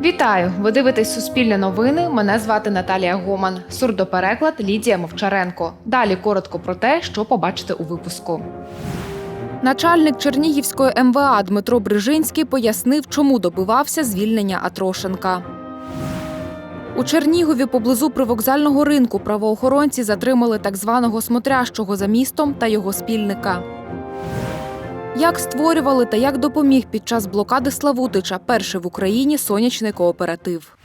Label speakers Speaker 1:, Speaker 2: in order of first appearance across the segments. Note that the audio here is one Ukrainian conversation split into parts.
Speaker 1: Вітаю! Ви дивитесь Суспільне новини. Мене звати Наталія Гоман. Сурдопереклад Лідія Мовчаренко. Далі коротко про те, що побачите у випуску. Начальник Чернігівської МВА Дмитро Брижинський пояснив, чому добивався звільнення Атрошенка. У Чернігові поблизу привокзального ринку правоохоронці затримали так званого смотрящого за містом та його спільника. Як створювали та як допоміг під час блокади Славутича перший в Україні сонячний кооператив.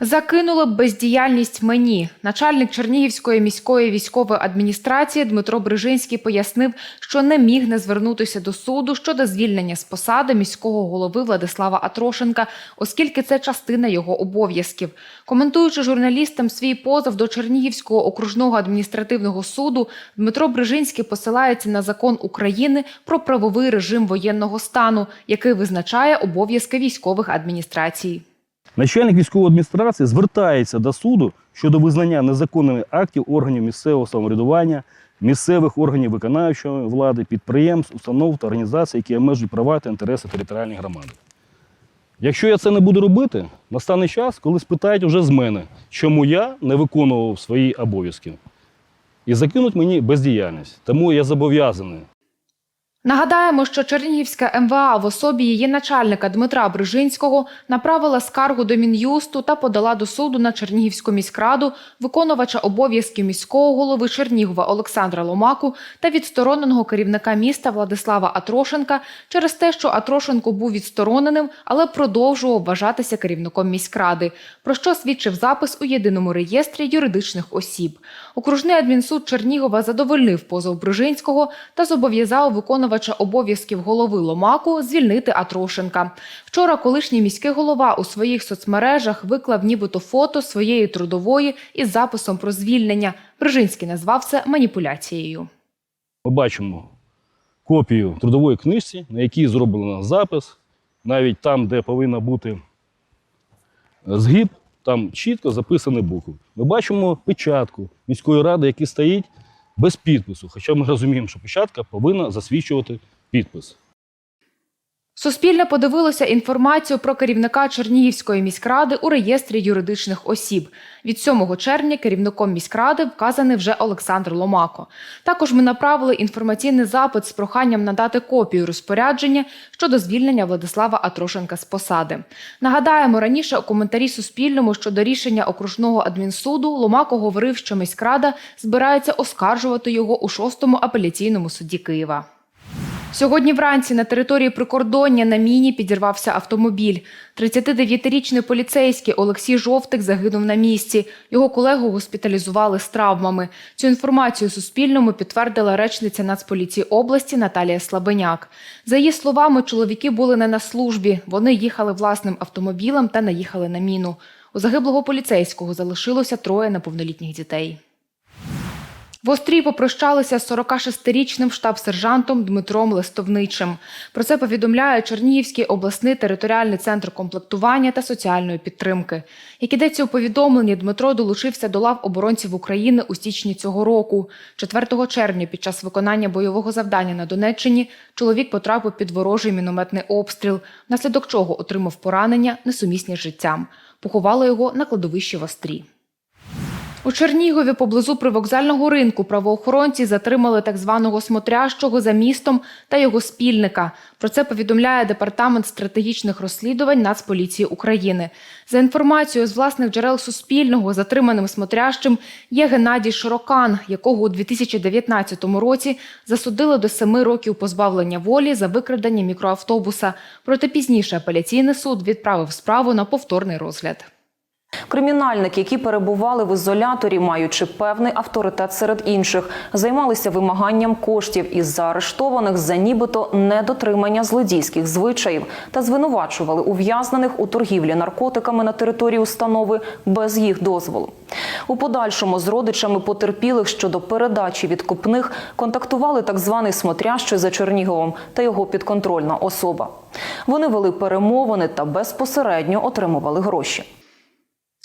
Speaker 1: Закинули б бездіяльність мені. Начальник Чернігівської міської військової адміністрації Дмитро Брижинський пояснив, що не міг не звернутися до суду щодо звільнення з посади міського голови Владислава Атрошенка, оскільки це частина його обов'язків. Коментуючи журналістам свій позов до Чернігівського окружного адміністративного суду, Дмитро Брижинський посилається на закон України про правовий режим воєнного стану, який визначає обов'язки військових адміністрацій.
Speaker 2: Начальник військової адміністрації звертається до суду щодо визнання незаконними актів органів місцевого самоврядування, місцевих органів виконавчої влади, підприємств, установ та організацій, які обмежують права та інтереси територіальної громади. Якщо я це не буду робити, настане час, коли спитають уже з мене, чому я не виконував свої обов'язки. І закинуть мені бездіяльність. Тому я зобов'язаний
Speaker 1: Нагадаємо, що Чернігівська МВА в особі її начальника Дмитра Брижинського направила скаргу до Мін'юсту та подала до суду на Чернігівську міськраду виконувача обов'язків міського голови Чернігова Олександра Ломаку та відстороненого керівника міста Владислава Атрошенка через те, що Атрошенко був відстороненим, але продовжував вважатися керівником міськради, про що свідчив запис у єдиному реєстрі юридичних осіб. Окружний адмінсуд Чернігова задовольнив позов Брижинського та зобов'язав виконувача обов'язків голови Ломаку звільнити Атрошенка. Вчора колишній міський голова у своїх соцмережах виклав нібито фото своєї трудової із записом про звільнення. Брижинський назвав це маніпуляцією.
Speaker 2: Ми бачимо копію трудової книжці, на якій зроблено запис, навіть там, де повинна бути згиб, там чітко записані букви. Ми бачимо печатку міської ради, який стоїть без підпису. Хоча ми розуміємо, що печатка повинна засвідчувати підпис.
Speaker 1: Суспільне подивилося інформацію про керівника Чернігівської міськради у реєстрі юридичних осіб. Від 7 червня керівником міськради вказаний вже Олександр Ломако. Також ми направили інформаційний запит з проханням надати копію розпорядження щодо звільнення Владислава Атрошенка з посади. Нагадаємо, раніше у коментарі Суспільному щодо рішення окружного адмінсуду Ломако говорив, що міськрада збирається оскаржувати його у 6-му апеляційному суді Києва. Сьогодні вранці на території прикордоння на міні підірвався автомобіль. 39-річний поліцейський Олексій Жовтик загинув на місці. Його колегу госпіталізували з травмами. Цю інформацію Суспільному підтвердила речниця Нацполіції області Наталія Слабеняк. За її словами, чоловіки були не на службі. Вони їхали власним автомобілем та наїхали на міну. У загиблого поліцейського залишилося троє неповнолітніх дітей. В Острі попрощалися з 46-річним штаб-сержантом Дмитром Листовничим. Про це повідомляє Чернігівський обласний територіальний центр комплектування та соціальної підтримки. Як ідеться у повідомленні, Дмитро долучився до лав оборонців України у січні цього року. 4 червня під час виконання бойового завдання на Донеччині чоловік потрапив під ворожий мінометний обстріл, внаслідок чого отримав поранення, несумісні з життям. Поховали його на кладовищі в Острі. У Чернігові поблизу привокзального ринку правоохоронці затримали так званого смотрящого за містом та його спільника. Про це повідомляє департамент стратегічних розслідувань Нацполіції України. За інформацією з власних джерел Суспільного, затриманим смотрящим є Геннадій Широкан, якого у 2019 році засудили до семи років позбавлення волі за викрадення мікроавтобуса. Проте пізніше апеляційний суд відправив справу на повторний розгляд.
Speaker 3: Кримінальники, які перебували в ізоляторі, маючи певний авторитет серед інших, займалися вимаганням коштів із заарештованих за нібито недотримання злодійських звичаїв та звинувачували ув'язнених у торгівлі наркотиками на території установи без їх дозволу. У подальшому з родичами потерпілих щодо передачі відкупних контактували так званий смотрящий за Черніговом та його підконтрольна особа. Вони вели перемовини та безпосередньо отримували гроші.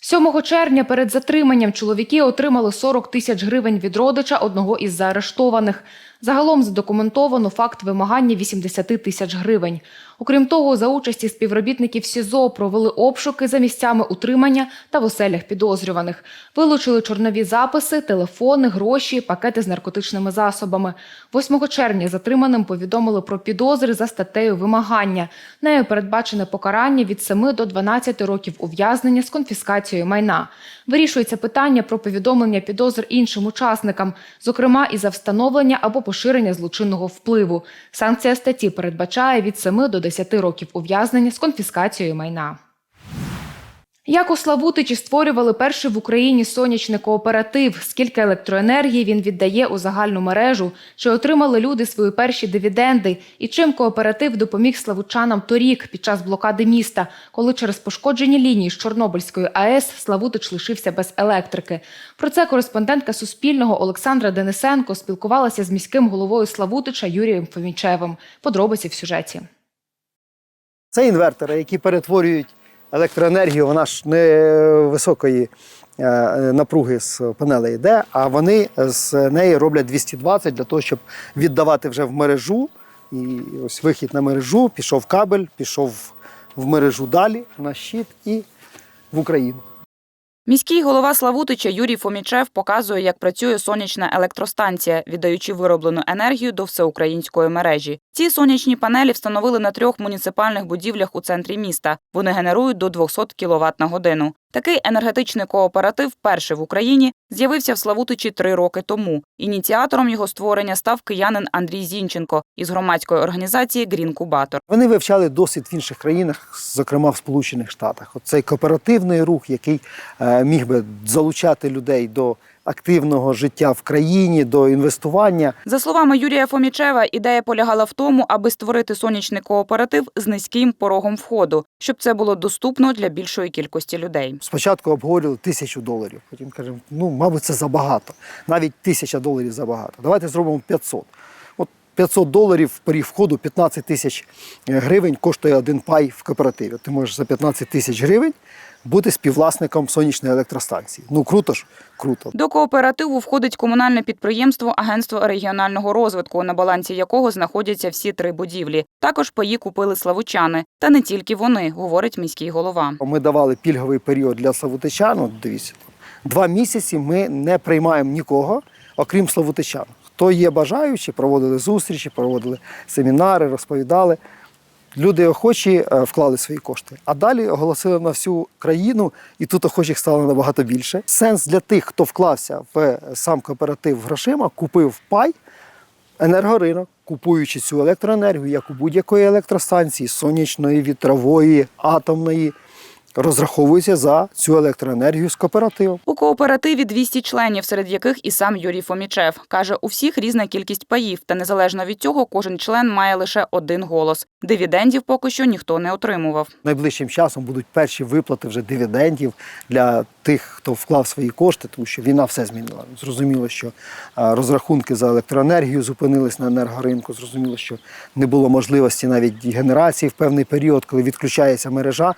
Speaker 1: 7 червня перед затриманням чоловіки отримали 40 тисяч гривень від родича одного із заарештованих. Загалом задокументовано факт вимагання 80 тисяч гривень. Окрім того, за участі співробітників СІЗО провели обшуки за місцями утримання та в оселях підозрюваних. Вилучили чорнові записи, телефони, гроші, пакети з наркотичними засобами. 8 червня затриманим повідомили про підозри за статтею вимагання. Нею передбачене покарання від 7 до 12 років ув'язнення з конфіскацією майна. Вирішується питання про повідомлення підозр іншим учасникам, зокрема і за встановлення або поширення злочинного впливу. Санкція статті передбачає від 7 до 10 років ув'язнення з конфіскацією майна. Як у Славутичі створювали перший в Україні сонячний кооператив, скільки електроенергії він віддає у загальну мережу, чи отримали люди свої перші дивіденди, і чим кооператив допоміг славучанам торік під час блокади міста, коли через пошкоджені лінії з Чорнобильської АЕС Славутич лишився без електрики. Про це кореспондентка Суспільного Олександра Денисенко спілкувалася з міським головою Славутича Юрієм Фомічевим. Подробиці в сюжеті.
Speaker 4: Це інвертори, які перетворюють електроенергію, вона ж не високої е, напруги з панелей йде, а вони з неї роблять 220 для того, щоб віддавати вже в мережу. І ось вихід на мережу, пішов кабель, пішов в мережу далі на щит і в Україну.
Speaker 5: Міський голова Славутича Юрій Фомічев показує, як працює сонячна електростанція, віддаючи вироблену енергію до всеукраїнської мережі. Ці сонячні панелі встановили на трьох муніципальних будівлях у центрі міста. Вони генерують до 200 кВт на годину. Такий енергетичний кооператив, перший в Україні, з'явився в Славутичі три роки тому. Ініціатором його створення став киянин Андрій Зінченко із громадської організації Грін Кубатор.
Speaker 4: Вони вивчали досвід в інших країнах, зокрема в Сполучених Штатах. Оцей кооперативний рух, який е, міг би залучати людей до активного життя в країні, до інвестування.
Speaker 5: За словами Юрія Фомічева, ідея полягала в тому, аби створити сонячний кооператив з низьким порогом входу, щоб це було доступно для більшої кількості людей.
Speaker 4: Спочатку обговорювали тисячу доларів. Потім кажемо, ну, мабуть, це забагато. Навіть тисяча доларів забагато. Давайте зробимо 500. От 500 доларів поріг входу 15 тисяч гривень коштує один пай в кооперативі. Ти можеш за 15 тисяч гривень бути співвласником сонячної електростанції. Ну круто ж, круто.
Speaker 5: До кооперативу входить комунальне підприємство Агентство регіонального розвитку, на балансі якого знаходяться всі три будівлі. Також паї купили славучани, та не тільки вони, говорить міський голова.
Speaker 4: Ми давали пільговий період для славутичан. От дивіться, два місяці ми не приймаємо нікого, окрім славутичан. Хто є бажаючі, проводили зустрічі, проводили семінари, розповідали. Люди охочі е, вклали свої кошти, а далі оголосили на всю країну, і тут охочих стало набагато більше. Сенс для тих, хто вклався в сам кооператив грошима, купив пай, енергоринок, купуючи цю електроенергію, як у будь-якої електростанції, сонячної, вітрової, атомної, розраховується за цю електроенергію з кооперативом.
Speaker 5: У кооперативі 200 членів, серед яких і сам Юрій Фомічев. Каже, у всіх різна кількість паїв, та незалежно від цього, кожен член має лише один голос. Дивідендів поки що ніхто не отримував.
Speaker 4: Найближчим часом будуть перші виплати вже дивідендів для тих, хто вклав свої кошти, тому що війна все змінила. Зрозуміло, що розрахунки за електроенергію зупинились на енергоринку. Зрозуміло, що не було можливості навіть генерації в певний період, коли відключається мережа.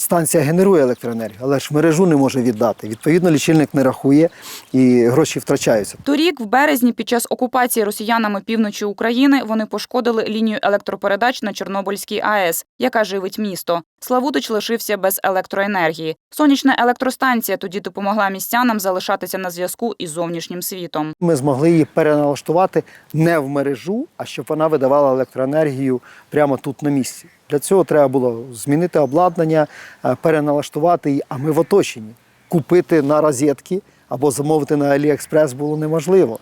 Speaker 4: Станція генерує електроенергію, але ж мережу не може віддати. Відповідно, лічильник не рахує і гроші втрачаються.
Speaker 5: Торік, в березні, під час окупації росіянами півночі України, вони пошкодили лінію електропередач на Чорнобильській АЕС, яка живить місто. Славутич лишився без електроенергії. Сонячна електростанція тоді допомогла містянам залишатися на зв'язку із зовнішнім світом.
Speaker 4: Ми змогли її переналаштувати не в мережу, а щоб вона видавала електроенергію прямо тут на місці. Для цього треба було змінити обладнання, е, переналаштувати її, а ми в оточенні. Купити на розетки або замовити на Аліекспрес було неможливо.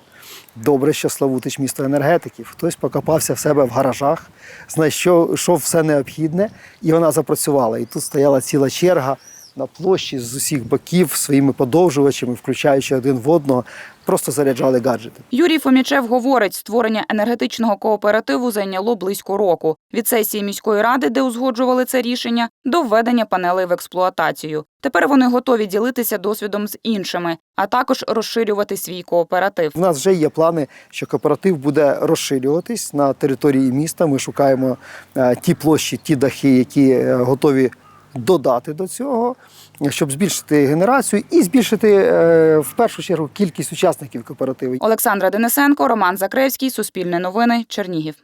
Speaker 4: Добре, що Славутич місто енергетиків. Хтось покопався в себе в гаражах, знайшов все необхідне, і вона запрацювала. І тут стояла ціла черга на площі з усіх боків своїми подовжувачами, включаючи один в одного, просто заряджали гаджети.
Speaker 5: Юрій Фомічев говорить, створення енергетичного кооперативу зайняло близько року. Від сесії міської ради, де узгоджували це рішення, до введення панелей в експлуатацію. Тепер вони готові ділитися досвідом з іншими, а також розширювати свій кооператив.
Speaker 4: У нас вже є плани, що кооператив буде розширюватись на території міста. Ми шукаємо е, ті площі, ті дахи, які е, готові додати до цього, щоб збільшити генерацію і збільшити е, в першу чергу кількість учасників кооперативу.
Speaker 5: Олександра Денисенко, Роман Закревський, Суспільне новини, Чернігів.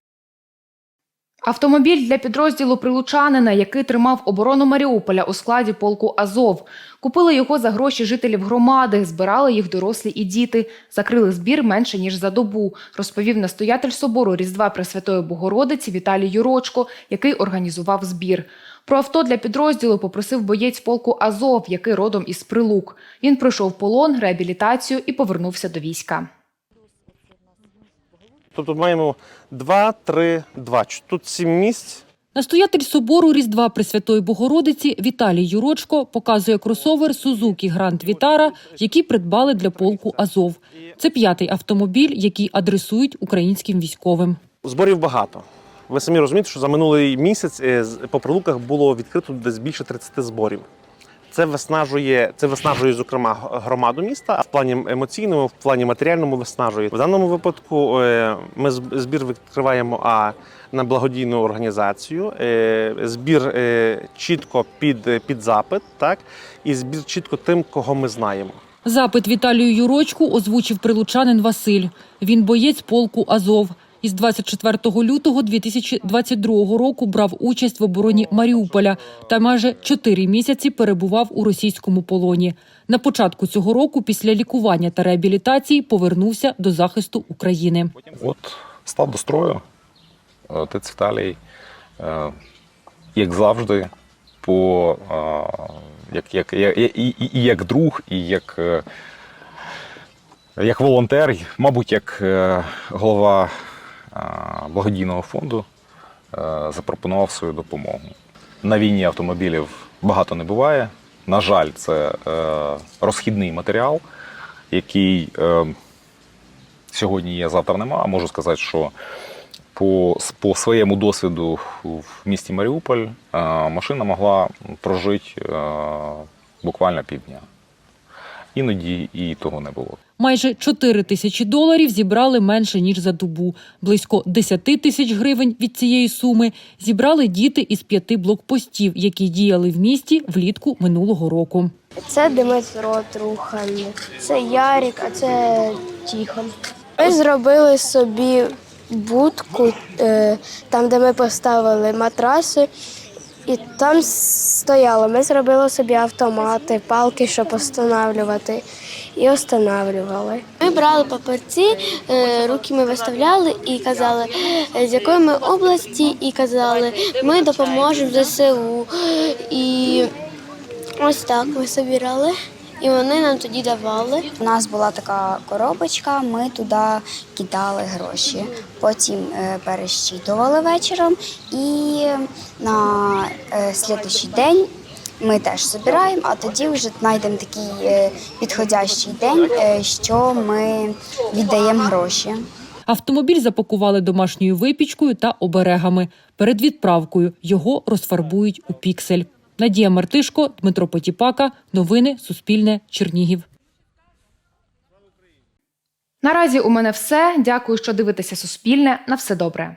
Speaker 1: Автомобіль для підрозділу прилучанина, який тримав оборону Маріуполя у складі полку Азов. Купили його за гроші жителів громади, збирали їх дорослі і діти. Закрили збір менше ніж за добу, розповів настоятель собору Різдва Пресвятої Богородиці Віталій Юрочко, який організував збір. Про авто для підрозділу попросив боєць полку Азов, який родом із Прилук. Він пройшов полон, реабілітацію і повернувся до війська.
Speaker 6: Тобто маємо 2, 3, 2. Тут 7 місць.
Speaker 7: Настоятель собору Різдва Пресвятої Богородиці Віталій Юрочко показує кросовер Сузукі Гранд Вітара, який придбали для полку Азов. Це п'ятий автомобіль, який адресують українським військовим.
Speaker 6: Зборів багато. Ви самі розумієте, що за минулий місяць е, по прилуках було відкрито десь більше 30 зборів. Це виснажує, це виснажує, зокрема, громаду міста, в плані емоційному, в плані матеріальному виснажує. В даному випадку е, ми збір відкриваємо а на благодійну організацію. е, Збір е, чітко під, під запит, так, і збір чітко тим, кого ми знаємо.
Speaker 7: Запит Віталію Юрочку озвучив прилучанин Василь. Він боєць полку Азов. Із 24 лютого 2022 року брав участь в обороні Маріуполя та майже чотири місяці перебував у російському полоні. На початку цього року, після лікування та реабілітації, повернувся до захисту України.
Speaker 8: От став до строю. Е, Отець Віталій, е, як завжди, по, е, як, як, як, і, і, і як друг, і як, е, як волонтер, мабуть, як е, голова е, благодійного фонду, е, запропонував свою допомогу. На війні автомобілів багато не буває. На жаль, це е, розхідний матеріал, який е, сьогодні є, завтра нема. Можу сказати, що по, по своєму досвіду в місті Маріуполь е, машина могла прожити е, буквально півдня. Іноді і того не було.
Speaker 7: Майже 4 тисячі доларів зібрали менше ніж за добу. Близько 10 тисяч гривень від цієї суми зібрали діти із п'яти блокпостів, які діяли в місті влітку минулого року.
Speaker 9: Це Дмитро Трухан, це Ярік, а це Тіхон. Ми зробили собі будку, е, там, де ми поставили матраси, і там стояло. Ми зробили собі автомати, палки, щоб встановлювати, і встановлювали. Ми брали папірці, е, руки ми виставляли і казали, е, з якої ми області, і казали, ми допоможемо ЗСУ. І Ось так ми собирали, і вони нам тоді давали.
Speaker 10: У нас була така коробочка, ми туди кидали гроші. Потім е, пересчитували вечором і на е, день ми теж збираємо, а тоді вже знайдемо такий е, підходящий день, що ми віддаємо гроші.
Speaker 7: Автомобіль запакували домашньою випічкою та оберегами. Перед відправкою його розфарбують у піксель. Надія Мартишко, Дмитро Потіпака. Новини Суспільне. Чернігів.
Speaker 1: Наразі у мене все. Дякую, що дивитеся Суспільне. На все добре.